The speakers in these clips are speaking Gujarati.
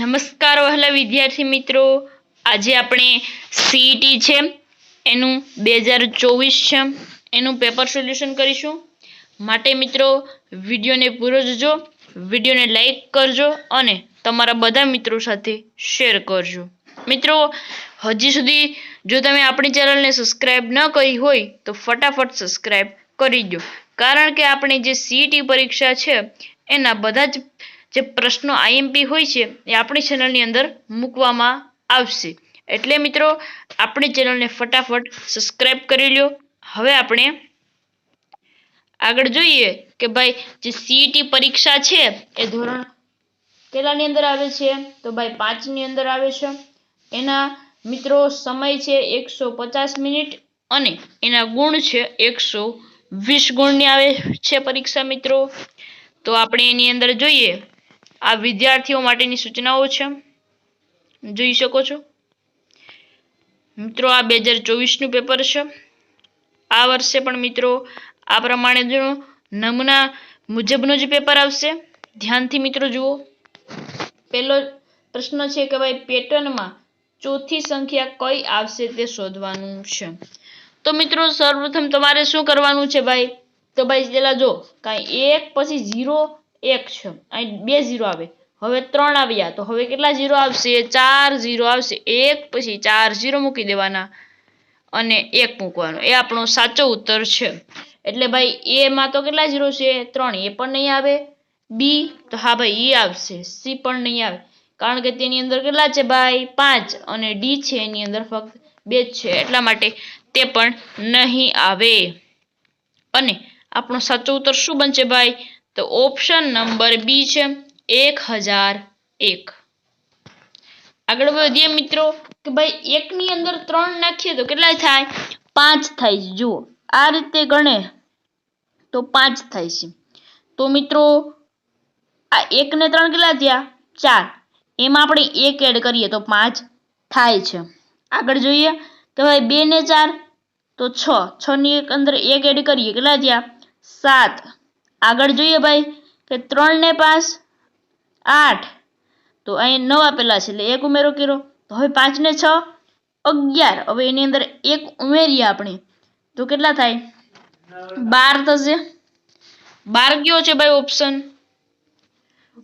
નમસ્કાર વહેલા વિદ્યાર્થી મિત્રો. આજે આપણે સીઈટી છે. એનું બે હજાર ચોવીસ છે. એનું પેપર સોલ્યુશન કરીશું. માટે મિત્રો, વિડીયોને પૂરો જોજો. વિડીયોને લાઈક કરજો અને તમારા બધા મિત્રો સાથે શેર કરજો. મિત્રો, હજી સુધી જો તમે આપણી ચેનલને સબસ્ક્રાઈબ ન કરી હોય, તો ફટાફટ સબસ્ક્રાઈબ કરી દો. કારણ કે આપણે જે સીઈટી પરીક્ષા છે, એના બધા જ જે પ્રશ્નો આઈએમપી હોય છે, એ આપણી ચેનલની અંદર મૂકવામાં આવશે. એટલે મિત્રો, આપણી ચેનલને ફટાફટ સબસ્ક્રાઈબ કરી લ્યો. હવે આપણે આગળ જોઈએ કે ભાઈ, જે સીઈટી પરીક્ષા છે, એ ધોરણ કેટલાની અંદર આવે છે? તો ભાઈ, પાંચની અંદર આવે છે. એના મિત્રો, સમય છે એકસો પચાસ મિનિટ અને એના ગુણ છે એકસો વીસ ગુણની આવે છે પરીક્ષા મિત્રો. તો આપણે એની અંદર જોઈએ. આ વિદ્યાર્થીઓ માટેની સૂચનાઓ છે. જોઈ શકો છો. મિત્રો, આ બે હજાર ચોવીસનું પેપર છે. આ વર્ષે પણ મિત્રો, આ પ્રમાણે જો નમૂના મુજબનો જ પેપર આવશે. ધ્યાનથી મિત્રો જુઓ. પહેલો પ્રશ્ન છે કે ભાઈ, પેટર્નમાં ચોથી સંખ્યા કઈ આવશે તે શોધવાનું છે. તો મિત્રો, સર્વપ્રથમ તમારે શું કરવાનું છે ભાઈ? તો ભાઈ પેલા જો, કાંઈ એક, પછી ઝીરો એક છે. અહીં બે ઝીરો આવે. હવે ત્રણ આવ્યા. તો હવે કેટલા ઝીરો આવશે? ચાર ઝીરો આવશે. એક પછી ચાર ઝીરો મૂકી દેવાના. અને એક મૂકવાનો. એ આપણો સાચો ઉત્તર છે. એટલે ભાઈ એમાં તો કેટલા ઝીરો છે? ત્રણ. એ પણ નહીં આવે. બી તો હા ભાઈ, એ આવશે. સી પણ નહીં આવે. કારણ કે તેની અંદર કેટલા છે ભાઈ? પાંચ. અને ડી છે એની અંદર ફક્ત બે છે. એટલા માટે તે પણ નહીં આવે. અને આપણો સાચો ઉત્તર શું બનશે ભાઈ? તો ઓપ્શન નંબર બી છે એક હજાર એક આગળ વધીએ મિત્રો, કે ભાઈ એકની અંદર ત્રણ નાખીએ તો કેટલા થાય? પાંચ થાય છે. જુઓ, આ રીતે ગણે તો પાંચ થાય છે. તો મિત્રો, આ એક ને ત્રણ કેટલા થયા? ચાર. એમાં આપણે એક એડ કરીએ તો પાંચ થાય છે. આગળ જોઈએ, કે ભાઈ બે ને ચાર, તો છ. છ ની એક અંદર એક એડ કરીએ, કેટલા થયા? સાત. આગળ જોઈએ ભાઈ કે ત્રણ ને પાંચ, આઠ. તો અહીં નવ આપેલા છે, એટલે એક ઉમેરો કર્યો. તો હવે પાંચ ને છ, અગિયાર. હવે એની અંદર એક ઉમેરીએ આપણે. તો કેટલા થાય? બાર થશે. બાર કયો છે ભાઈ ઓપ્શન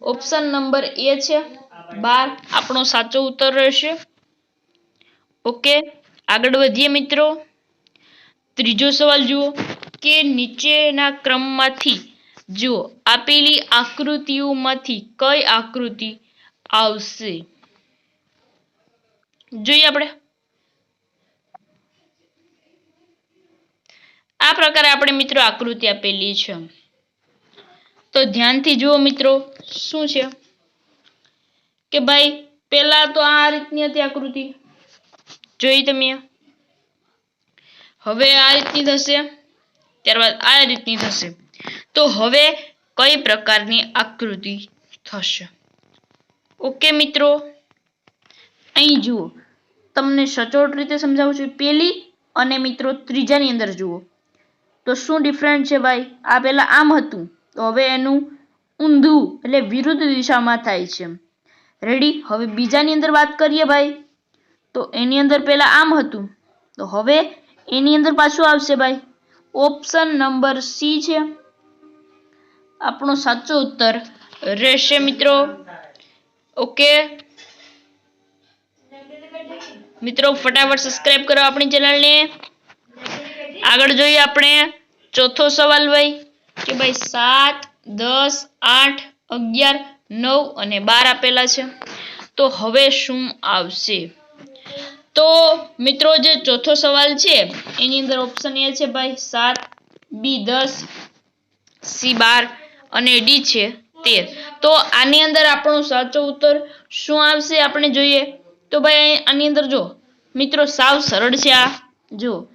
ઓપ્શન નંબર એ છે, બાર. આપણો સાચો ઉત્તર રહેશે. ઓકે આગળ વધીએ મિત્રો. ત્રીજો સવાલ જુઓ કે નીચેના ક્રમમાંથી જુઓ, આપેલી આકૃતિઓમાંથી કઈ આકૃતિ આવશે? જોઈએ આપણે. આ પ્રકારે આપણે મિત્રો આકૃતિ આપેલી છે. તો ધ્યાનથી જુઓ મિત્રો, શું છે? કે ભાઈ, પહેલા તો આ રીતની હતી આકૃતિ. જોઈ તમે? હવે આ રીતની થશે, ત્યારબાદ આ રીતની થશે. તો હવે કઈ પ્રકારની આકૃતિ થશે? ઓકે મિત્રો. અહીં જુઓ. તમને સચોટ રીતે સમજાવું છું. પેલી અને મિત્રો ત્રીજાની અંદર જુઓ. તો શું ડિફરન્ટ છે ભાઈ? આ પહેલાં આમ હતું. તો હવે એનું ઊંધું એટલે વિરુદ્ધ દિશામાં થાય છે રેડી હવે બીજાની અંદર વાત કરીએ ભાઈ. તો એની અંદર પહેલા આમ હતું. તો હવે એની અંદર પાછું આવશે ભાઈ. ઓપ્શન નંબર સી છે. આપણો સાચો ઉત્તર રહેશે મિત્રો. ઓકે મિત્રો, ફટાફટ સબસ્ક્રાઇબ કરો આપણી ચેનલને આગળ જોઈએ આપણે ચોથો સવાલ ભાઈ, કે ભાઈ સાત, દસ, આઠ, અગિયાર, નવ અને બાર આપેલા છે. તો હવે શું આવશે? તો મિત્રો, જે ચોથો સવાલ છે, એની અંદર ઓપ્શન એ છે ભાઈ સાત, બી દસ, સી બાર. અને ડી છે તેર તો આની અંદર આપણો સાચો ઉત્તર શું આવશે આપણે જોઈએ. તો ભાઈ આની અંદર જો, મિત્રો સાવ સરળ છે આ. જો,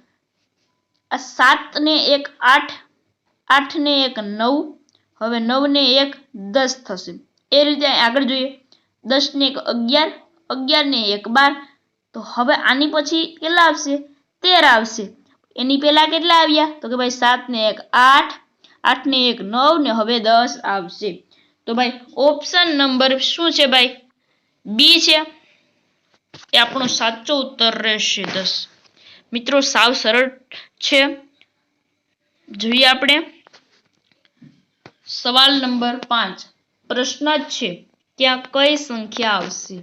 આ સાત ને એક આઠ આઠ ને એક નવ, હવે નવ ને એક દસ થશે. એ રીતે આગળ જોઈએ. દસ ને એક અગિયાર અગિયાર ને એક બાર. તો હવે આની પછી કેટલા આવશે? તેર આવશે. એની પહેલા કેટલા આવ્યા? તો કે ભાઈ સાત ને એક આઠ આઠ ને એક નવ ને હવે દસ આવશે. તો ભાઈ ઓપ્શન નંબર શું છે ભાઈ? બી છે. એ આપણો સાચો ઉત્તર રહેશે, દસ. મિત્રો, સાવ સરળ છે. જોઈએ આપણે. સવાલ નંબર પાંચ. પ્રશ્ન જ છે, ત્યાં કઈ સંખ્યા આવશે?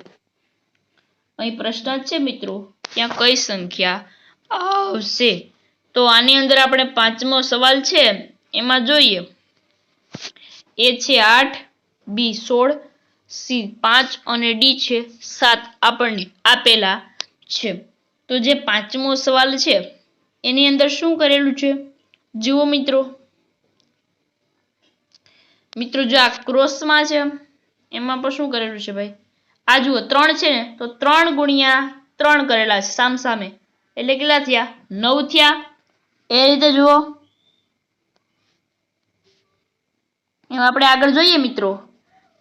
અહીં પ્રશ્ન જ છે, મિત્રો, ત્યાં કઈ સંખ્યા આવશે? તો આની અંદર આપણે પાંચમો સવાલ છે. એમાં જોઈએ. એ છે આઠ, બી સોળ, સી પાંચ અને ડી છે સાત આપણને આપેલા છે. તો જે પાંચમો સવાલ છે, એની અંદર શું કરેલું છે? જુઓ મિત્રો. મિત્રો જો આ ક્રોસમાં છે, એમાં પણ શું કરેલું છે ભાઈ? આ જુઓ, ત્રણ છે ને, તો ત્રણ ગુણ્યા ત્રણ કરેલા છે સામ સામે. એટલે કેટલા થયા? નવ થયા. એ રીતે જુઓ. એમ આપણે આગળ જોઈએ મિત્રો,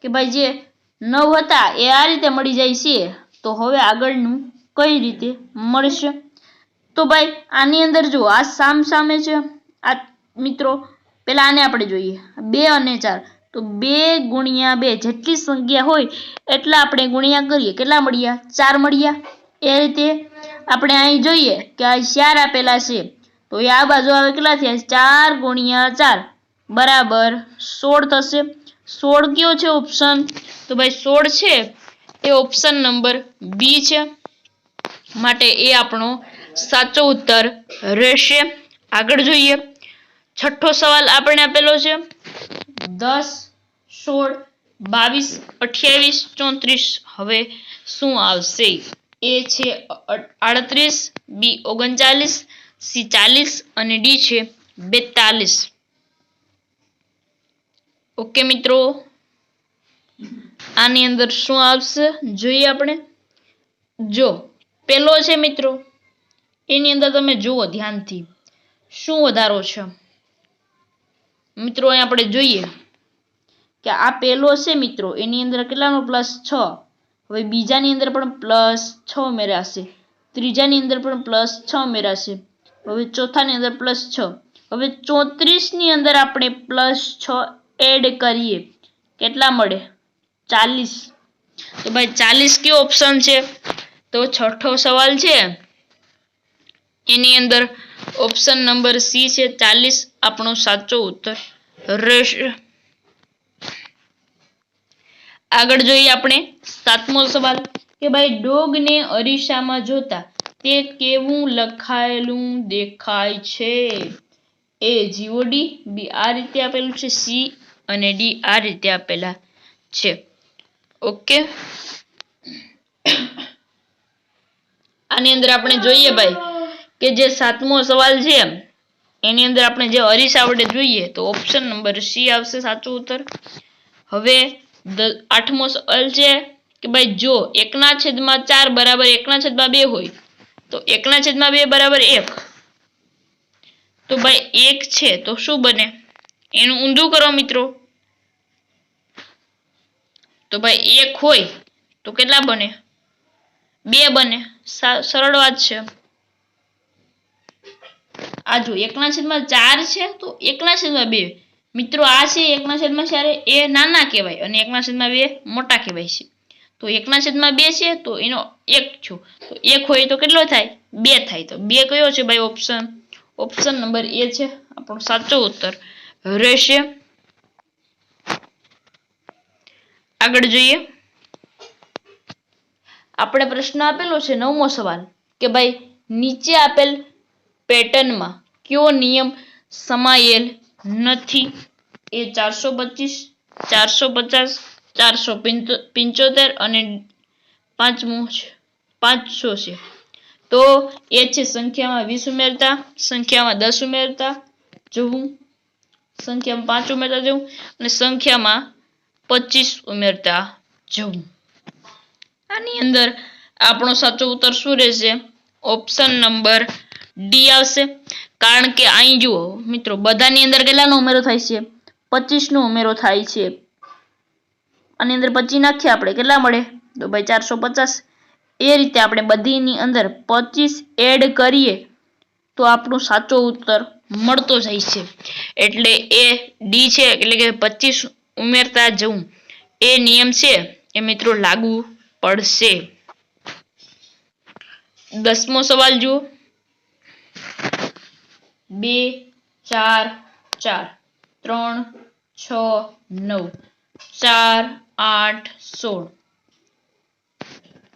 કે ભાઈ જે નવ હતા એ આ રીતે મળી જાય છે, તો હવે આગળનું કઈ રીતે મળશે? તો ભાઈ, આની અંદર જુઓ આ સામ સામે છે, આ મિત્રો, પેલા આને આપણે જોઈએ. બે અને ચાર. તો બે ગુણ્યા બે, જેટલી સંખ્યા હોય એટલા આપણે ગુણ્યા કરીએ. કેટલા મળ્યા? ચાર મળ્યા. એ રીતે આપણે અહીં જોઈએ કે આ ચાર આપેલા છે. તો એ આ બાજુ આવે કેટલા થયા? ચાર ગુણ્યા ચાર. બરાબર. સોળ થશે. સોળ કયો છે ઓપ્શન તો ભાઈ સોળ છે, એ ઓપ્શન નંબર બી છે. માટે એ આપણો સાચો ઉત્તર રહેશે. આગળ જોઈએ. છઠ્ઠો સવાલ આપણે આપેલો છે. દસ, સોળ, બાવીસ, અઠ્યાવીસ, ચોત્રીસ. હવે શું આવશે? એ છે આડત્રીસ, બી ઓગણચાલીસ, સી ચાલીસ અને ડી છે બેતાલીસ. ઓકે, મિત્રો. આની અંદર શું આવશે? જોઈએ આપણે. જો, પેલો છે, મિત્રો. એની અંદર તમે જુઓ ધ્યાનથી. શું વધારો છે? મિત્રો, અહીં આપણે જોઈએ કે આ પેલો છે, મિત્રો. એની અંદર કેટલાનો પ્લસ છ? હવે બીજાની અંદર પણ પ્લસ છ ઉમેરાશે. ત્રીજાની અંદર પણ પ્લસ છ ઉમેરાશે. હવે ચોથાની અંદર પ્લસ છ. હવે ચોત્રીસની અંદર આપણે પ્લસ છ એડ કરીએ. કેટલા મળે? ચાલીસ. તો ભાઈ ચાલીસ કયો ઓપ્શન છે? તો છઠ્ઠો સવાલ છે. એની અંદર ઓપ્શન નંબર સી છે. ચાલીસ આપણો સાચો ઉત્તર રહેશે. આગળ જોઈએ આપણે સાતમો સવાલ કે ભાઈ ડોગને અરીસામાં જોતા તે કેવું લખાયેલું દેખાય છે? એ જીઓડી બી આ રીતે આપેલું છે. સી અને ડી આ રીતે આપેલા છે. ઓકે આની અંદર આપણે જોઈએ ભાઈ, કે જે સાતમો સવાલ છે, એની અંદર આપણે જે અરીસા વડે જોઈએ, તો ઓપ્શન નંબર સી આવશે સાચો ઉત્તર. હવે આઠમો સવાલ છે, કે ભાઈ જો એકના છેદમાં ચાર બરાબર એકના છેદમાં બે હોય, તો એકના છેદમાં બે બરાબર એક. તો ભાઈ એક છે, તો શું બને? એનું ઊંધું કરો મિત્રો. તો ભાઈ એક હોય તો કેટલા બને? બે બને. સરળ વાત છે. આ જો એકના છેદમાં ચાર છે તો એકના છેદમાં બે. મિત્રો, આ છે એકના છેદમાં ચાર. એ નાના કહેવાય અને એકના છેદમાં બે મોટા કહેવાય છે. તો એકના છેદમાં બે છે તો એનો એક છો. તો એક હોય તો કેટલો થાય? બે થાય. તો બે કયો છે ભાઈ? ઓપ્શન. ઓપ્શન નંબર એ છે આપણો સાચો ઉત્તર. રહેશે આગળ જોઈએ. આપણે પ્રશ્ન આપેલો છે નવમો સવાલ કે ભાઈ નીચે આપેલ પેટર્નમાં કયો નિયમ સમાયેલ નથી? એ ચારસો પચીસ, ચારસો પચાસ, ચારસો પંચોતેર અને પાંચમું પાંચસો છે. તો એ છે સંખ્યામાં વીસ ઉમેરતા, સંખ્યામાં દસ ઉમેરતા, જોવું. સંખ્યામાં પાંચ ઉમેરતા, જવું. અને સંખ્યામાં પચીસ ઉમેરતા જવું. આની અંદર આપણો સાચો ઉત્તર શું રહેશે? ઓપ્શન નંબર ડી આવશે. કારણ કે અહીં જુઓ, મિત્રો, બધાની અંદર કેટલાનો ઉમેરો થાય છે? પચીસ નો ઉમેરો થાય છે. આની અંદર પચીસ નાખીએ આપણે. કેટલા મળે? તો ભાઈ ચારસો પચાસ. એ રીતે આપણે બધીની અંદર પચીસ એડ કરીએ, તો આપણો સાચો ઉત્તર મળતો જાય છે. એટલે એ ડી છે, એટલે કે પચીસ ઉમેરતા જવું એ નિયમ છે, એ મિત્રો લાગુ પડશે. દસમો સવાલ જુઓ. બે, ચાર ચાર, ત્રણ, છ, નવ, ચાર, આઠ, સોળ.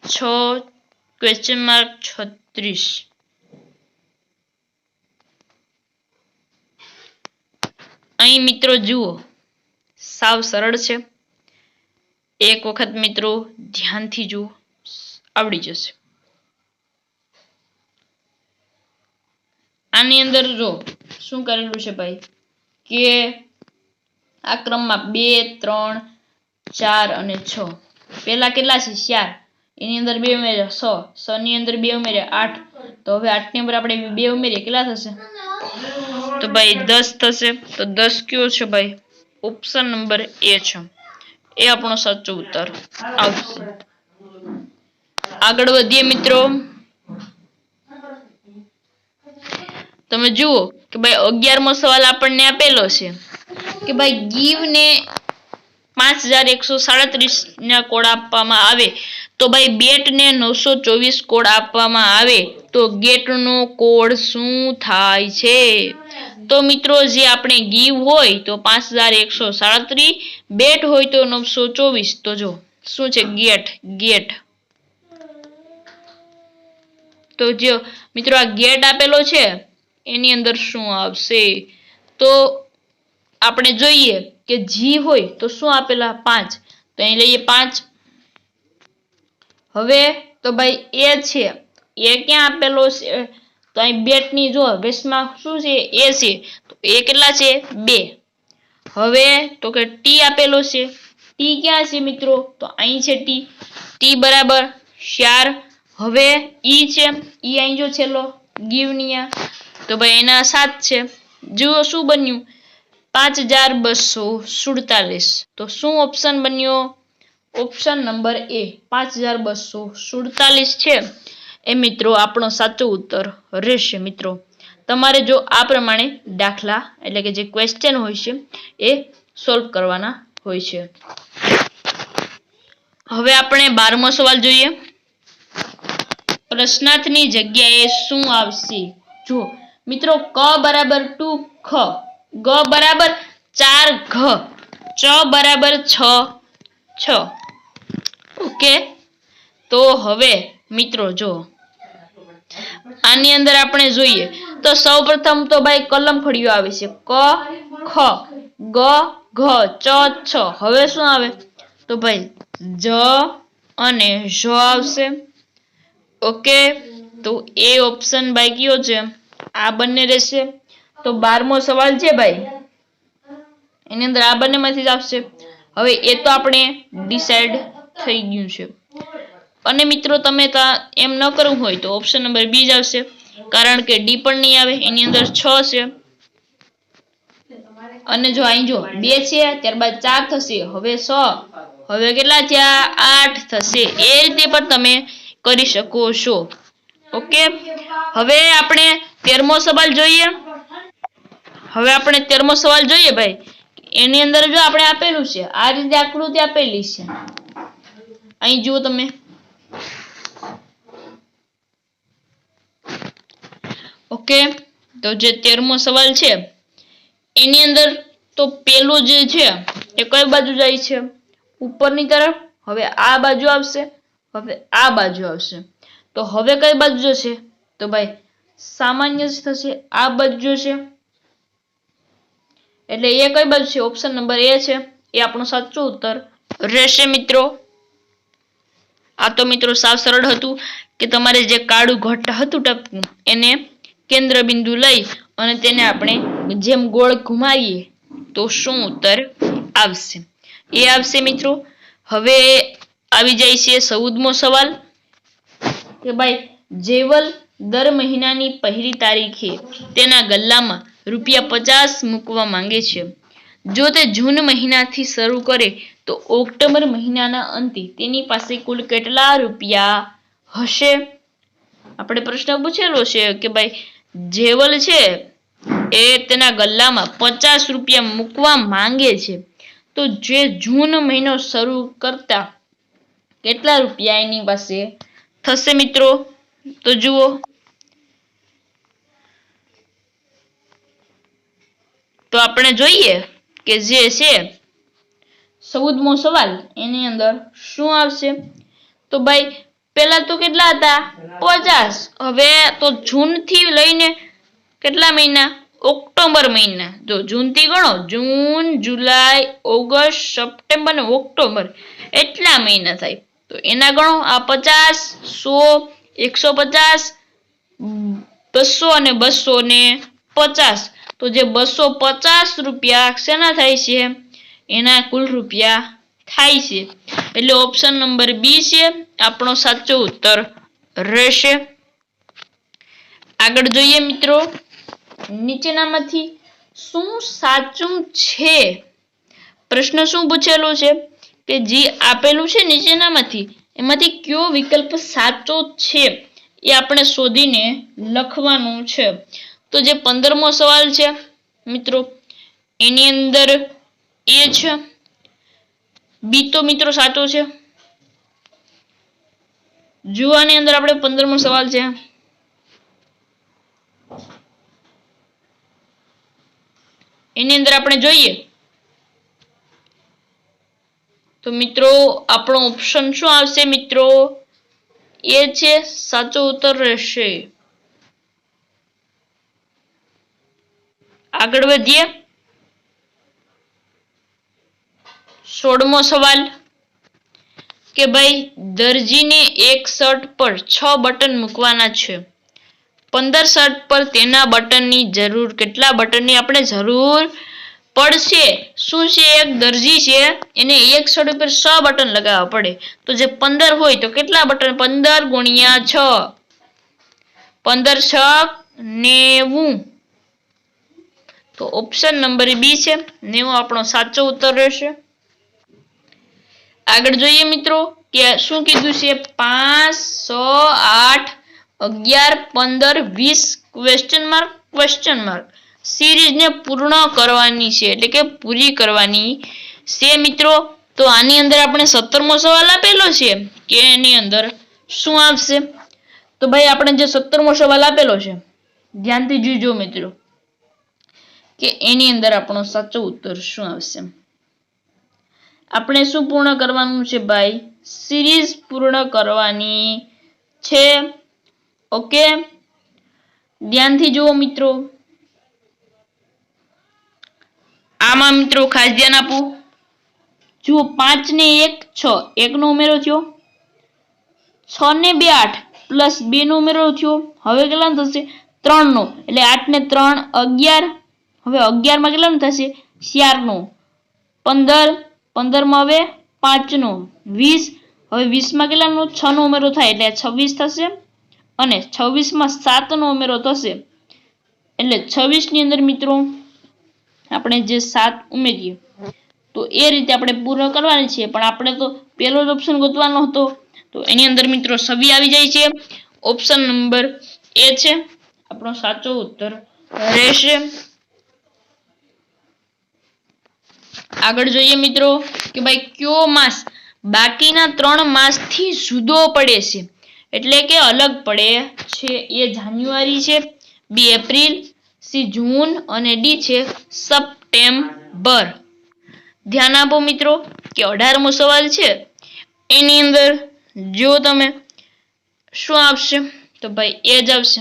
છ ક્વેશ્ચન માર્ક છત્રીસ. અહીં મિત્રો જુઓ. સાવ સરળ છે. એક વખત મિત્રો ધ્યાનથી જુઓ, આવડી જશે. આની અંદર જો શું કરેલું છે ભાઈ? કે આ ક્રમમાં બે, ત્રણ, ચાર અને છ. પેલા કેટલા છે? ચાર. એની અંદર બે ઉમેર્યા, સો. સો ની અંદર બે ઉમેર્યા, આઠ. તો હવે આઠની અંદર આપણે બે ઉમેરીએ, કેટલા થશે? તો ભાઈ દસ થશે. તો દસ કયો છે ભાઈ? ઓપ્શન નંબર એ છે. એ આપણો સાચો ઉત્તર આવશે. આગળ વધીએ મિત્રો. તમે જુઓ કે ભાઈ અગિયારમો સવાલ આપણને આપેલો છે કે ભાઈ ગીવ ને પાંચ હજાર એકસો સાડત્રીસ ના કોડ આપવામાં આવે તો ભાઈ બેટ ને નવસો ચોવીસ કોડ આપવામાં આવે તો ગેટ નો કોડ શું થાય છે? તો મિત્રો, જે આપણે ગીવ હોય તો પાંચ હજાર એકસો સાડત્રીસ, બેટ હોય તો નવસો ચોવીસ. તો જો, શું છે? Gate gate. તો જો, મિત્રો, આ ગેટ આપેલો છે, એની અંદર શું આવશે? તો આપણે જોઈએ કે જી હોય તો શું આપેલા? પાંચ. તો અહીં લઈએ પાંચ. હવે તો ભાઈ એ છે. એ ક્યાં આપેલો છે? તો અહીં બેટની જો વેસમાં શું છે? એ છે. તો એ કેટલા છે? બે. હવે તો કે ટી આપેલો છે. ટી ક્યાં છે મિત્રો? તો અહીં છે ટી. ટી બરાબર ચાર. હવે ઈ છે. ઈ અહીં જો છેલ્લો. ગીવનિયા તો ભાઈ એના સાત છે. જુઓ શું બન્યું? પાંચ હજાર બસો સુડતાલીસ. તો શું ઓપ્શન બન્યો? ઓપ્શન નંબર એ પાંચ હજાર બસો સુડતાલીસ છે. એ મિત્રો, આપણો સાચો ઉત્તર રહેશે મિત્રો. તમારે જો આ પ્રમાણે દાખલા એટલે કે જે ક્વેશ્ચન હોય છે, એ સોલ્વ કરવાના હોય છે. હવે આપણે બારમો સવાલ જોઈએ. પ્રશ્નાર્થની જગ્યાએ શું આવશે? જો મિત્રો, ક બરાબર ટુ ખ. ગ બરાબર ચાર ઘ. ચ બરાબર છ. છ. ઓકે? તો હવે, મિત્રો જો આની અંદર આપણે જોઈએ તો સૌપ્રથમ તો ભાઈ કલમ ફળિયો આવે છે. ક, ખ, ગ, ઘ, ચ, છ. હવે શું આવે? તો ભાઈ જ અને ઝ આવશે. ઓકે? તો એ ઓપ્શન ભાઈ કયો છે. આ બંને રહેશે. તો બારમો સવાલ છે ભાઈ? એની અંદર આ બંનેમાંથી જ આવશે. હવે એ તો આપણે ડિસાઈડ થઈ ગયું છે. અને મિત્રો, તમે એમ ન કરવું હોય તો ઓપ્શન નંબર બી જ આવશે. કારણ કે ડી પણ નહીં આવે, એની અંદર છ છે. અને જો અહીં જો બે છે, ત્યારબાદ ચાર થશે, હવે છ. હવે કેટલા થયા? આઠ થશે. એ રીતે પણ તમે કરી શકો છો. ઓકે? હવે આપણે તેરમો સવાલ જોઈએ. હવે આપણે તેરમો સવાલ જોઈએ ભાઈ. એની અંદર જો આપણે આપેલું છે, આ રીતે આકૃતિ આપેલી છે. અહીં જુઓ તમે. ઓકે? તો જે તેરમો સવાલ છે, એની અંદર તો પેલું જે છે, એ કઈ બાજુ જાય છે? ઉપરની તરફ? હવે આ બાજુ આવશે, હવે આ બાજુ આવશે. તો હવે કઈ બાજુ જશે? તો ભાઈ, સામાન્ય જ થશે, આ બાજુ જશે. એટલે એ કઈ બાજુ છે? ઓપ્શન નંબર એ છે, એ આપણો સાચો ઉત્તર રહેશે મિત્રો. આ તો મિત્રો સાવ સરળ હતું કે તમારે જે કાળું ઘટ્ટ હતું ટપકું, એને કેન્દ્ર બિંદુ લઈ અને તેને આપણે જેમ ગોળ ઘુમાવીએ તો શું ઉત્તર આવશે? એ આવશે મિત્રો. હવે આવી જાય છે ચૌદમો સવાલ કે ભાઈ, જેવલ દર મહિનાની પહેલી તારીખે તેના ગલ્લામાં રૂપિયા પચાસ મૂકવા માંગે છે. જો તે જૂન મહિનાથી શરૂ કરે તો ઓક્ટોબર મહિનાના અંતે તેની પાસે કુલ કેટલા રૂપિયા હશે? આપણે પ્રશ્ન પૂછેલો છે કે ભાઈ જેવલ છે એ તેના ગલ્લામાં પચાસ રૂપિયા મૂકવા માંગે છે. તો જે જૂન મહિનો શરૂ કરતા કેટલા રૂપિયા એની પાસે? થશે મિત્રો? તો જુઓ. તો આપણે જોઈએ કે જે છે ચૌદમો સવાલ એની અંદર શું આવશે? તો ભાઈ પેલા તો કેટલા હતા? પચાસ. હવે તો જૂનથી લઈને કેટલા મહિના? ઓક્ટોબર મહિના. જો જૂનથી ગણો, જૂન, જુલાઈ, ઓગસ્ટ, સપ્ટેમ્બર અને ઓક્ટોબર એટલા મહિના થાય. તો એના ગણો, આ પચાસ, સો, એકસો પચાસ, બસો અને બસો ને પચાસ. તો જે બસો પચાસ રૂપિયા શેના થાય છે? એના કુલ રૂપિયા થાય છે. એટલે ઓપ્શન નંબર બી છે, આપણો સાચો ઉત્તર રહેશે. આગળ જોઈએ મિત્રો, નીચેનામાંથી શું સાચું છે? પ્રશ્ન શું પૂછેલો છે? કે જે આપેલું છે નીચેનામાંથી, એમાંથી કયો વિકલ્પ સાચો છે એ આપણે શોધીને લખવાનું છે. તો જે પંદરમો સવાલ છે, મિત્રો, એની અંદર એ છે બી તો મિત્રો સાચો છે. જુવાની અંદર આપણે પંદરમો સવાલ છે. એની અંદર આપણે જોઈએ. તો મિત્રો, આપણો ઓપ્શન શું આવશે મિત્રો? એ છે, સાચો ઉત્તર રહેશે. આગળ વધીએ. સોળમો સવાલ કે ભાઈ, દરજીને એક શર્ટ પર છ બટન મૂકવાના છે. પંદર શર્ટ પર તેના બટનની જરૂર, કેટલા બટનની આપણે જરૂર પડશે? શું છે એક દરજી છે? એને એક શર્ટ ઉપર છ બટન લગાવવા પડે. તો જે પંદર હોય તો કેટલા બટન? પંદર ગુણ્યા છ. પંદર છ નેવું. તો ઓપ્શન નંબર બી છે. નેવું આપણો સાચો ઉત્તર રહેશે. આગળ જોઈએ મિત્રો કે શું કીધું છે? પાંચ, છ, આઠ, અગિયાર, પંદર, વીસ ક્વેશ્ચન માર્ક ક્વેશ્ચન માર્ક સિરીઝને પૂર્ણ કરવાની છે, એટલે કે પૂરી કરવાની છે મિત્રો. તો આની અંદર આપણે સત્તરમો સવાલ આપેલો છે કે એની અંદર શું આવશે? તો ભાઈ આપણે જે સત્તરમો સવાલ આપેલો છે, ધ્યાનથી જોજો મિત્રો કે એની અંદર આપણો સાચો ઉત્તર શું આવશે? આપણે શું પૂર્ણ કરવાનું છે ભાઈ? સિરીઝ પૂર્ણ કરવાની છે. ઓકે? ધ્યાનથી જુઓ મિત્રો. આમાં મિત્રો ખાસ ધ્યાન આપો. જુઓ પાંચ ને એક, છ. એકનો ઉમેરો થયો. છ ને બે, આઠ. પ્લસ બે નો ઉમેરો થયો. હવે કેટલા થશે? ત્રણ નો એટલે આઠ ને ત્રણ અગિયાર. હવે અગિયારમાં કેટલાનું થશે? ચારનું. પંદર પંદરમાં હવે પાંચનો. વીસ, હવે વીસમાં કેટલાનો? છ નો ઉમેરો થાય એટલે છવ્વીસ થશે અને છવ્વીસમાં સાતનો ઉમેરો થશે. એટલે છવ્વીસની અંદર મિત્રો આપણે જે સાત ઉમેરીએ, તો એ રીતે આપણે પૂર્ણ કરવાની છે. પણ આપણે તો પહેલો જ ઓપ્શન ગોતવાનો હતો. તો એની અંદર મિત્રો છવ્વી આવી જાય છે. ઓપ્શન નંબર એ છે. આપણો સાચો ઉત્તર રહેશે. આગળ જોઈએ મિત્રો કે ભાઈ કયો માસ બાકીના ત્રણ માસથી જુદો પડે છે. એટલે કે અલગ પડે છે. એ જાન્યુઆરી છે, બી એપ્રિલ સી જૂન અને ડી છે સપ્ટેમ્બર. ધ્યાન આપો મિત્રો કે અઢારમો સવાલ છે. એની અંદર જો તમે શું આપશે? તો ભાઈ એ જ આવશે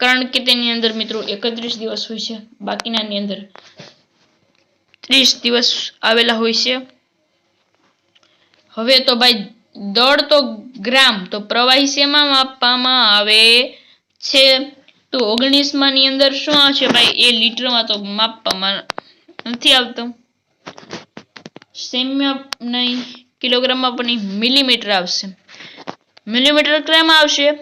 કારણ કે તેની અંદર મિત્રો એકત્રીસ દિવસ હોય છે. બાકીનાની અંદર ત્રીસ દિવસ આવેલા હોય છે. હવે તો ભાઈ, દળ તો ગ્રામ, તો પ્રવાહી શેમાં માપવામાં આવે છે? તો ઓગણીસમાં ની અંદર શું આવશે ભાઈ? એ લીટરમાં તો માપવામાં નથી આવતું. સેમ્ય નહીં, કિલોગ્રામમાં પણ મિલીમીટર આવશે. મિલીમીટર કેમ આવશે?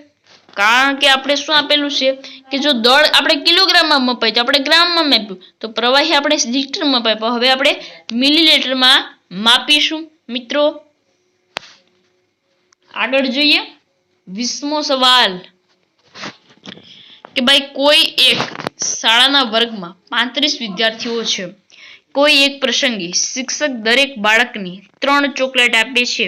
કારણ કે આપણે શું આપેલું છે? કે જો દળ આપણે કિલોગ્રામમાં મપાય તો આપણે ગ્રામમાં માપ્યું. તો પ્રવાહી આપણે લીટરમાં માપ્યું હવે આપણે મિલીલીટરમાં માપીશું. મિત્રો, આગળ જોઈએ. વીસમો સવાલ. કે ભાઈ, કોઈ એક શાળાના વર્ગમાં પાંત્રીસ વિદ્યાર્થીઓ છે. કોઈ એક પ્રસંગે શિક્ષક દરેક બાળકને ત્રણ ચોકલેટ આપે છે.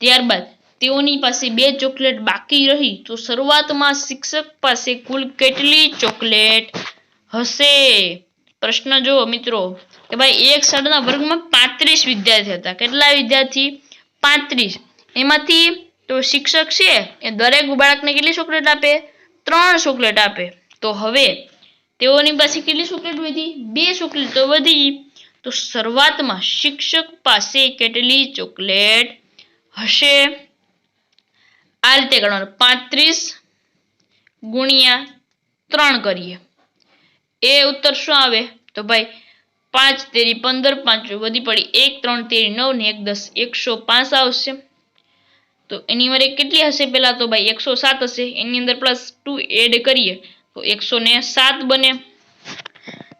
ત્યારબાદ તેઓની પાસે બે ચોકલેટ બાકી રહી, તો શરૂઆતમાં શિક્ષક પાસે કુલ કેટલી ચોકલેટ હશે? પ્રશ્ન જુઓ મિત્રો, કે ભાઈ એક શાળાના વર્ગમાં પાંત્રીસ વિદ્યાર્થી હતા. કેટલા વિદ્યાર્થી? પાંત્રીસ. એમાંથી તો શિક્ષક છે, એ દરેક બાળકને કેટલી ચોકલેટ આપે? ત્રણ ચોકલેટ આપે. તો હવે તેઓની પાસે કેટલી ચોકલેટ વધી? બે ચોકલેટ તો વધી. તો શરૂઆતમાં શિક્ષક પાસે કેટલી ચોકલેટ હશે? આ રીતે ગણવાનું. પાંત્રીસ ગુણ્યા ત્રણ કરીએ. એ ઉત્તર શું આવે? તો ભાઈ, પાંચ તેરી પંદર, પાંચ વધી પડી, એક, ત્રણ, તેરી નવ ને એક દસ, એકસો પાંચ આવશે. તો એની વરે કેટલી હશે પહેલાં તો ભાઈ, એકસો સાત હશે. એની અંદર પ્લસ ટુ એડ કરીએ, તો એકસો ને સાત બને.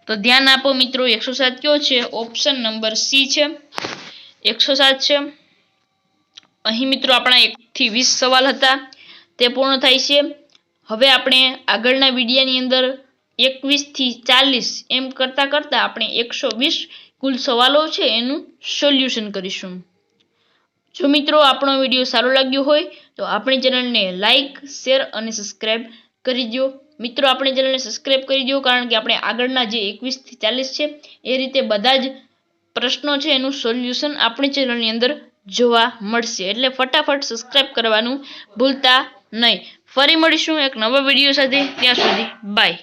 તો ધ્યાન આપો મિત્રો, એકસો સાત કયો છે? ઓપ્શન નંબર સી છે. એકસો સાત છે. અહીં મિત્રો આપણા એકથી વીસ સવાલ હતા, તે પૂર્ણ થાય છે. હવે આપણે આગળના વિડીયાની અંદર એકવીસથી ચાલીસ એમ કરતાં કરતાં આપણે એકસો વીસ કુલ સવાલો છે એનું સોલ્યુશન કરીશું. જો મિત્રો આપણો વીડિયો સારો લાગ્યો હોય, તો આપણી ચેનલને લાઈક, શેર અને સબસ્ક્રાઈબ કરી દો મિત્રો, આપણી ચેનલને સબસ્ક્રાઈબ કરી દો કારણ કે આપણે આગળના જે એકવીસથી ચાલીસ છે, એ રીતે બધા જ પ્રશ્નો છે એનું સોલ્યુશન આપણી ચેનલની અંદર જોવા મળશે. એટલે ફટાફટ સબસ્ક્રાઈબ કરવાનું ભૂલતા નહીં. ફરી મળીશું એક નવા વીડિયો સાથે. ત્યાં સુધી બાય